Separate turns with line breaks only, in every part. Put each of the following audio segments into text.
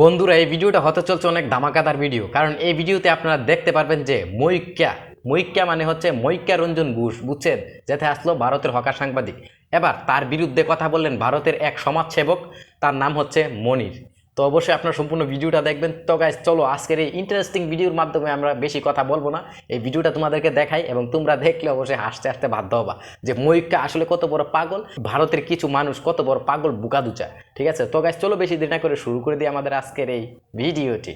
বন্ধুরা, এই ভিডিওটা হতে চলছে অনেক ধামাকাদার ভিডিও। কারণ এই ভিডিওতে আপনারা দেখতে পারবেন যে মৈক্যা। মৈক্যা মানে হচ্ছে মৈক্যা রঞ্জন ঘোষ, বুঝছেন? যেতে আসলো ভারতের হকার সাংবাদিক। এবার তার বিরুদ্ধে কথা বললেন ভারতের এক সমাজসেবক, তার নাম হচ্ছে মনির। তো অবশ্যই আপনার সম্পূর্ণ ভিডিওটা দেখবেন। তো গাইজ চলো আজকের এই ইন্টারেস্টিং ভিডিওর মাধ্যমে আমরা বেশি কথা বলব না। এই ভিডিওটা তোমাদেরকে দেখাই এবং তোমরা দেখলে অবশ্যই হাসতে হাসতে বাধ্য হবা যে ময়ূরটা আসলে কত বড় পাগল, ভারতের কিছু মানুষ কত বড় পাগল বুকাদুচা। ঠিক আছে? তো গাইজ চলো বেশি দেরি না করে শুরু করে দিই আমাদের আজকের এই ভিডিওটি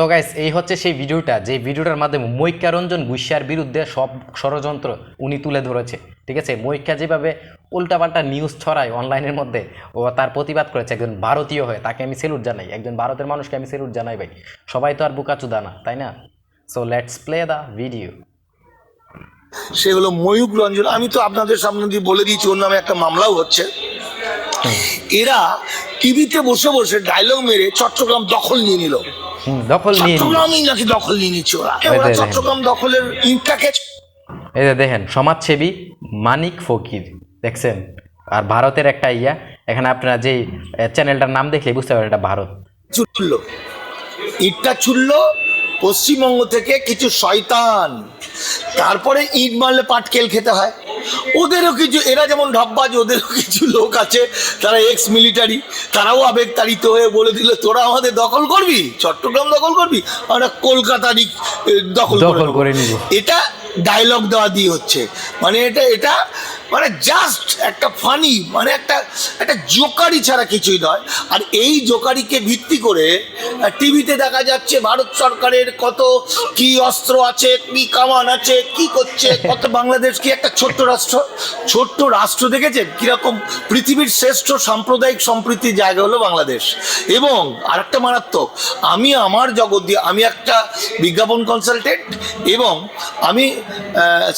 তো গাইস এই হচ্ছে সেই ভিডিওটা, যে ভিডিওটার মাধ্যমে মৈক্যা রঞ্জন গুইসার বিরুদ্ধে সব ষড়যন্ত্র উনি তুলে ধরেছে, ঠিক আছে? মৈক্যা যেভাবে উল্টাপাল্টা নিউজ ছড়ায় অনলাইনের মধ্যে, ও তার প্রতিবাদ করেছে একজন ভারতীয় হয়ে, তাকে আমি সেলুট জানাই, একজন ভারতের মানুষকে আমি সেলুট জানাই ভাই, সবাই তো আর বুকাচুদা না, তাই না? So let's play the video
সে হলো ময়ূক রঞ্জন, আমি তো আপনাদের সামনে দিয়ে বলে দিয়েছি, ওর নামে একটা মামলাও হচ্ছে। এরা টিভিতে বসে বসে ডায়লগ মেরে চট্টগ্রাম দখল নিয়ে নিল।
দখল নিয়ে
চট্টগ্রামই নাকি দখল নিয়ে নিচ্ছে ওরা।
দে।
চট্টগ্রাম দখলের ইনটাকে
এই যে দেখেন সমাজসেবী মানিক ফকির দেখছেন? আর ভারতের একটা ইয়া এখানে আপনারা যে চ্যানেলটার নাম দেখলে বুঝতে পারেন এটা ভারত।
ছুটলো ইটটা ছুটলো পশ্চিমবঙ্গ থেকে কিছু শয়তান। তারপরে ইট মারলে পাটকেল খেতে হয়। ওদেরও কিছু এরা যেমন ঢপবাজ ওদেরও কিছু লোক আছে তারা এক্স মিলিটারি তারাও আবেগতাড়িত হয়ে বলে দিল তোরা আমাদের দখল করবি? চট্টগ্রাম দখল করবি? আমরা কলকাতারই দখল
দখল করে নিব।
এটা ডায়লগ দেওয়া দিয়ে হচ্ছে। মানে এটা এটা মানে জাস্ট একটা ফানি মানে একটা একটা জোকারি ছাড়া কিছুই নয়। আর এই জোকারিকে ভিত্তি করে টিভিতে দেখা যাচ্ছে ভারত সরকারের কত কি অস্ত্র আছে কি কামান আছে কি করছে কত বাংলাদেশ কি একটা ছোট্ট রাষ্ট্র ছোট্ট রাষ্ট্র দেখেছেন? কীরকম পৃথিবীর শ্রেষ্ঠ সাম্প্রদায়িক সম্প্রীতির জায়গা হলো বাংলাদেশ। এবং আরেকটা মারাত্মক আমি আমার জগৎ দিয়ে আমি একটা বিজ্ঞাপন কনসালটেন্ট এবং আমি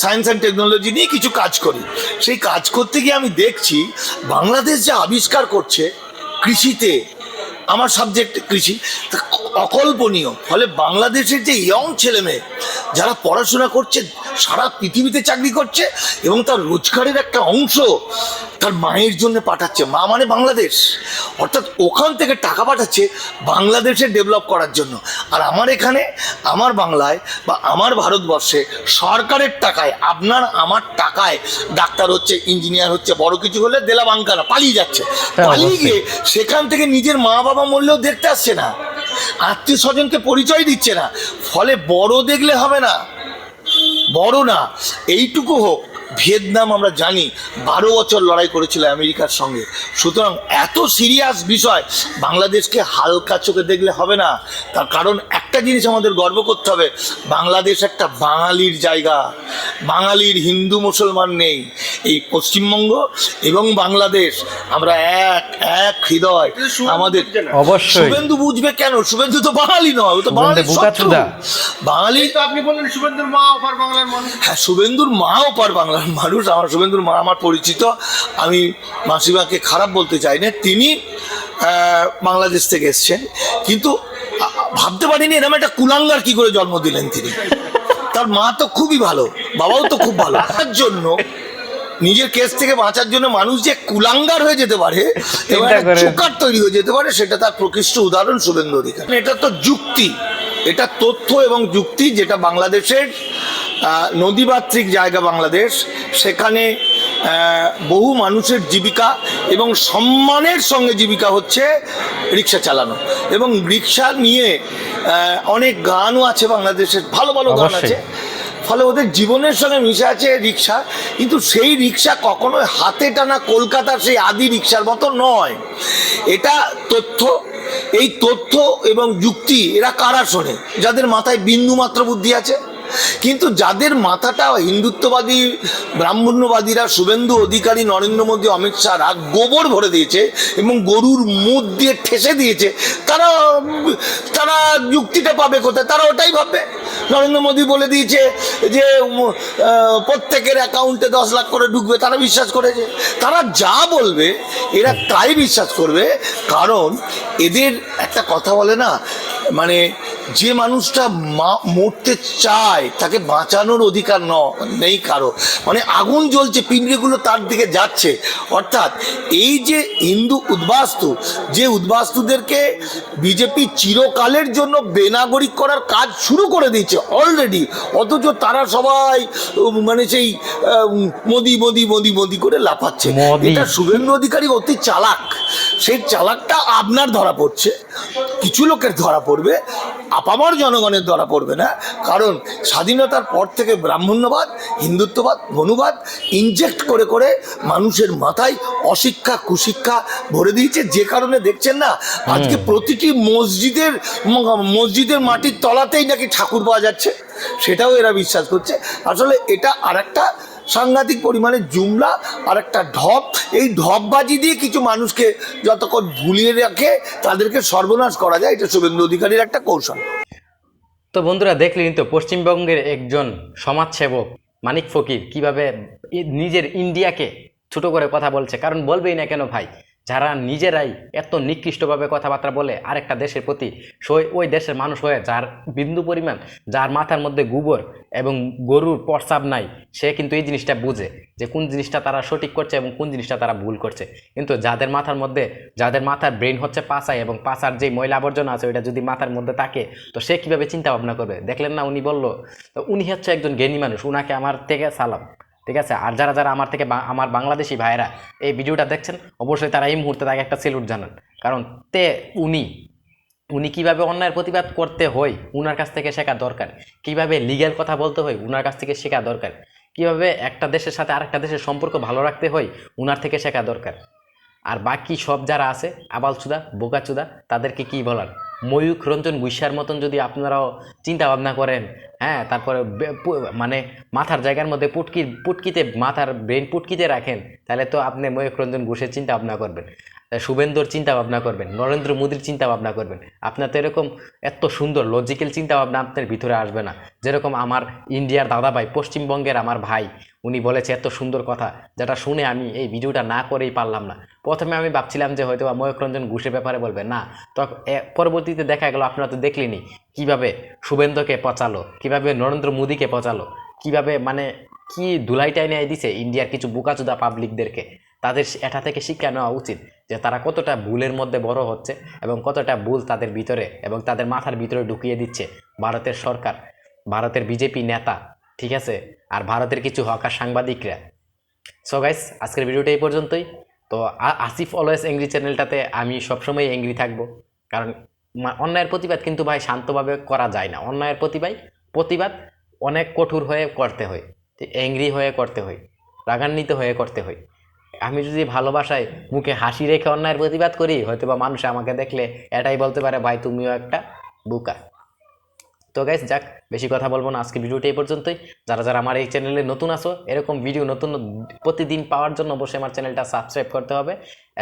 সায়েন্স অ্যান্ড টেকনোলজি নিয়ে কিছু কাজ করি। সেই কাজ করতে গিয়ে আমি দেখছি বাংলাদেশ যে আবিষ্কার করছে কৃষিতে আমার সাবজেক্ট কৃষি অকল্পনীয়। ফলে বাংলাদেশের যে ইয়ং ছেলে মেয়ে যারা পড়াশোনা করছে সারা পৃথিবীতে চাকরি করছে এবং তার রোজগারের একটা অংশ তার মায়ের জন্য পাঠাচ্ছে। মা মানে বাংলাদেশ। অর্থাৎ ওখান থেকে টাকা পাঠাচ্ছে বাংলাদেশে ডেভেলপ করার জন্য। আর আমার এখানে আমার বাংলায় বা আমার ভারতবর্ষে সরকারের টাকায় আপনার আমার টাকায় ডাক্তার হচ্ছে ইঞ্জিনিয়ার হচ্ছে বড় কিছু হলে দেলা বাঙ্কানা পালিয়ে যাচ্ছে।
হ্যাঁ,
পালিয়ে গিয়ে সেখান থেকে নিজের মা বাবা মরলেও দেখতে আসছে না। আত্মীয় স্বজনকে পরিচয় দিচ্ছে না। ফলে বড় দেখলে হবে না। বড় না, এইটুকু হোক, ভিয়েতনাম আমরা জানি, বারো বছর লড়াই করেছিল আমেরিকার সঙ্গে। সুতরাং এত সিরিয়াস বিষয়, বাংলাদেশকে হালকা চোখে দেখলে হবে না। তার কারণ একটা জিনিস আমাদের গর্ব করতে হবে, বাংলাদেশ একটা বাঙালির জায়গা। বাঙালির হিন্দু মুসলমান নেই। এই পশ্চিমবঙ্গ এবং বাংলাদেশ আমরা এক এক হৃদয় আমাদের।
অবশ্যই।
শুভেন্দু বুঝবে কেন? শুভেন্দু তো বাঙালি নয় ও তো
বোকাচোদা।
বাঙালি
তো আপনি বললেন শুভেন্দুর মা ওপার বাংলার মানুষ।
হ্যাঁ শুভেন্দুর মা পার বাংলার মানুষ। আমার শুভেন্দুর মা আমার পরিচিত। আমি মাসিমাকে খারাপ বলতে চাই না। তিনি বাংলাদেশ থেকে এসছেন। কিন্তু ভাবতে পারিনি এরকম একটা কুলাঙ্গার কি করে জন্ম দিলেন তিনি। তার মা তো খুবই ভালো বাবাও তো খুব ভালো। তার জন্য নিজের কেস থেকে বাঁচার জন্য মানুষ যে কুলাঙ্গার হয়ে যেতে পারে এবং। চোকার তৈরি হয়ে যেতে পারে সেটা তার প্রকৃষ্ট উদাহরণ শুভেন্দু অধিকার। এটা তো যুক্তি এটা তথ্য এবং যুক্তি যেটা বাংলাদেশের নদীমাতৃক জায়গা বাংলাদেশ সেখানে আহ, বহু মানুষের জীবিকা এবং সম্মানের সঙ্গে জীবিকা হচ্ছে রিক্সা চালানো। এবং রিক্সা নিয়ে অনেক গানও আছে বাংলাদেশের ভালো ভালো গান আছে। ফলে ওদের জীবনের সঙ্গে মিশে আছে রিক্সা, কিন্তু সেই রিক্সা কখনোই হাতে টানা কলকাতার সেই আদি রিক্সার মতো নয়। এটা তথ্য, এই তথ্য এবং যুক্তি এরা কারা শোনে? যাদের মাথায় বিন্দু মাত্র বুদ্ধি আছে? কিন্তু যাদের মাথাটা হিন্দুত্ববাদী, ব্রাহ্মণ্যবাদীরা শুভেন্দু অধিকারী নরেন্দ্র মোদী, অমিত শাহরা গোবর ভরে দিয়েছে এবং গরুর মুখ দিয়ে ঠেসে দিয়েছে, তারা তারা যুক্তিটা পাবে কোথায়? তারা ওটাই ভাববে। নরেন্দ্র মোদী বলে দিয়েছে যে প্রত্যেকের অ্যাকাউন্টে দশ লাখ করে ঢুকবে, তারা বিশ্বাস করেছে। তারা যা বলবে, এরা তাই বিশ্বাস করবে, কারণ এদের একটা কথা বলে না মানে যে মানুষটা মরতে চায় তাকে বাঁচানোর অধিকার ন নেই কারও। মানে আগুন জ্বলছে পিঁপড়েগুলো তার দিকে যাচ্ছে। অর্থাৎ এই যে হিন্দু উদ্বাস্তু যে উদ্বাস্তুদেরকে বিজেপি চিরকালের জন্য বেনাগরিক করার কাজ শুরু করে দিয়েছে অলরেডি অথচ তারা সবাই মানে সেই মোদি মোদি মোদি মোদি করে লাফাচ্ছে। এটা শুভেন্দু অধিকারী অতি চালাক। সেই চালাকটা আপনার ধরা পড়ছে। কিছু লোকের ধরা পড়বে আপামর জনগণের ধরা পড়বে না। কারণ স্বাধীনতার পর থেকে ব্রাহ্মণ্যবাদ হিন্দুত্ববাদ মনুবাদ ইনজেক্ট করে করে মানুষের মাথায় অশিক্ষা কুশিক্ষা ভরে দিয়েছে। যে কারণে দেখছেন না আজকে প্রতিটি মসজিদের মসজিদের মাটির তলাতেই নাকি ঠাকুর পাওয়া যাচ্ছে। সেটাও এরা বিশ্বাস করছে। আসলে এটা আর একটা সাংঘাতিক পরিমাণে জুমলা আর একটা ঢপ। এই ঢপবাজি দিয়ে কিছু মানুষকে যতক্ষণ ভুলিয়ে রাখে, তাদেরকে সর্বনাশ করা যায়। এটা শুভেন্দু অধিকারীর একটা কৌশল।
তো বন্ধুরা, দেখলেন তো, পশ্চিমবঙ্গের একজন সমাজসেবক মানিক ফকির কীভাবে নিজের ইন্ডিয়াকে ছোট করে কথা বলছে। কারণ বলবেই না কেন ভাই? যারা নিজেরাই এত নিকৃষ্টভাবে কথাবার্তা বলে আরেকটা দেশের প্রতি সই ওই দেশের মানুষ হয়ে যার বিন্দু পরিমাণ, যার মাথার মধ্যে গোবর এবং গরুর প্রস্রাব নাই, সে কিন্তু এই জিনিসটা বুঝে যে কোন জিনিসটা তারা সঠিক করছে এবং কোন জিনিসটা তারা ভুল করছে। কিন্তু যাদের মাথার মধ্যে, যাদের মাথার ব্রেন হচ্ছে পাচাই এবং পাচার যে ময়লা আবর্জনা আছে ওইটা যদি মাথার মধ্যে থাকে, তো সে কীভাবে চিন্তা ভাবনা করবে? দেখলেন না উনি বলল, তো উনি হচ্ছে একজন জ্ঞানী মানুষ, উনাকে আমার থেকে সালাম। ঠিক আছে? আর যারা যারা আমার থেকে আমার বাংলাদেশি ভাইয়েরা এই ভিডিওটা দেখছেন, অবশ্যই তারা এই মুহূর্তে তাকে একটা সেলুট জানান। কারণ তে, উনি উনি কীভাবে অন্যায়ের প্রতিবাদ করতে হয়, উনার কাছ থেকে শেখা দরকার। কীভাবে লিগ্যাল কথা বলতে হয়, উনার কাছ থেকে শেখা দরকার। কীভাবে একটা দেশের সাথে আরেকটা দেশের সম্পর্ক ভালো রাখতে হয়, উনার থেকে শেখা দরকার। আর বাকি সব যারা আছে আবালচুদা বোকাচুদা, তাদেরকে কি বলার? ময়ূখ রঞ্জন গুইসার মতন যদি আপনারাও চিন্তা ভাবনা করেন হ্যাঁ তারপরে মানে মাথার জায়গার মধ্যে পুটকি, পুটকিতে, মাথার ব্রেন পুটকিতে রাখেন, তাহলে তো আপনি ময়ূখ রঞ্জন ঘুষের চিন্তা ভাবনা করবেন। শুভেন্দুর চিন্তা ভাবনা করবেন, নরেন্দ্র মোদীর চিন্তা ভাবনা করবেন। আপনার তো এরকম এত সুন্দর লজিক্যাল চিন্তা ভাবনা আপনার ভিতরে আসবে না। যেরকম আমার ইন্ডিয়ার দাদা ভাই পশ্চিমবঙ্গের আমার ভাই, উনি বলেছে এত সুন্দর কথা, যেটা শুনে আমি এই ভিডিওটা না করেই পারলাম না। প্রথমে আমি ভাবছিলাম যে হয়তো বা ময়ূখ রঞ্জন ঘুষের ব্যাপারে বলবে, না তখন পরবর্তীতে দেখা গেল, আপনারা তো দেখলেনি কীভাবে শুভেন্দুকে পচালো, কীভাবে নরেন্দ্র মোদীকে পচালো, কীভাবে মানে কি ধুলাইটাই নিয়ে দিছে ইন্ডিয়ার কিছু বোকাচুদা পাবলিকদেরকে তাদের এটা থেকে শিক্ষা নেওয়া উচিত যে তারা কতটা ভুলের মধ্যে বড় হচ্ছে এবং কতটা ভুল তাদের ভিতরে এবং তাদের মাথার ভিতরে ঢুকিয়ে দিচ্ছে ভারতের সরকার, ভারতের বিজেপি নেতা, ঠিক আছে? আর ভারতের কিছু হকার সাংবাদিকরা। সো গাইস আজকের ভিডিওটা এই পর্যন্তই। তো আসিফ অলওয়েজ এংরি চ্যানেলটাতে আমি সবসময় এংরি থাকব। কারণ অন্যায়ের প্রতিবাদ কিন্তু ভাই শান্তভাবে করা যায় না। অন্যায়ের প্রতিবাদ প্রতিবাদ অনেক কঠোর হয়ে করতে হয়। এংরি হয়ে করতে হয়, রাগান্বিত হয়ে করতে হয়। আমি যদি ভালোবাসায় মুখে হাসি রেখে অন্যায়ের প্রতিবাদ করি হয়তো বা মানুষ আমাকে দেখলে এটাই বলতে পারে, ভাই, তুমিও একটা বুকা। তো গাইস যাক, বেশি কথা বলব না। আজকে ভিডিওটা এই পর্যন্তই। যারা যারা আমার এই চ্যানেলে নতুন আসো এরকম ভিডিও নতুন প্রতিদিন পাওয়ার জন্য অবশ্যই আমার চ্যানেলটা সাবস্ক্রাইব করতে হবে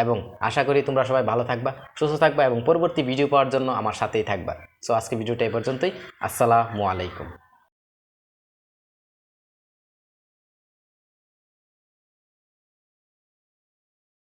এবং আশা করি তোমরা সবাই ভালো থাকবা, সুস্থ থাকবা এবং পরবর্তী ভিডিও পাওয়ার জন্য আমার সাথেই থাকবা। সো আজকে ভিডিওটা এই পর্যন্তই। আসসালামু আলাইকুম।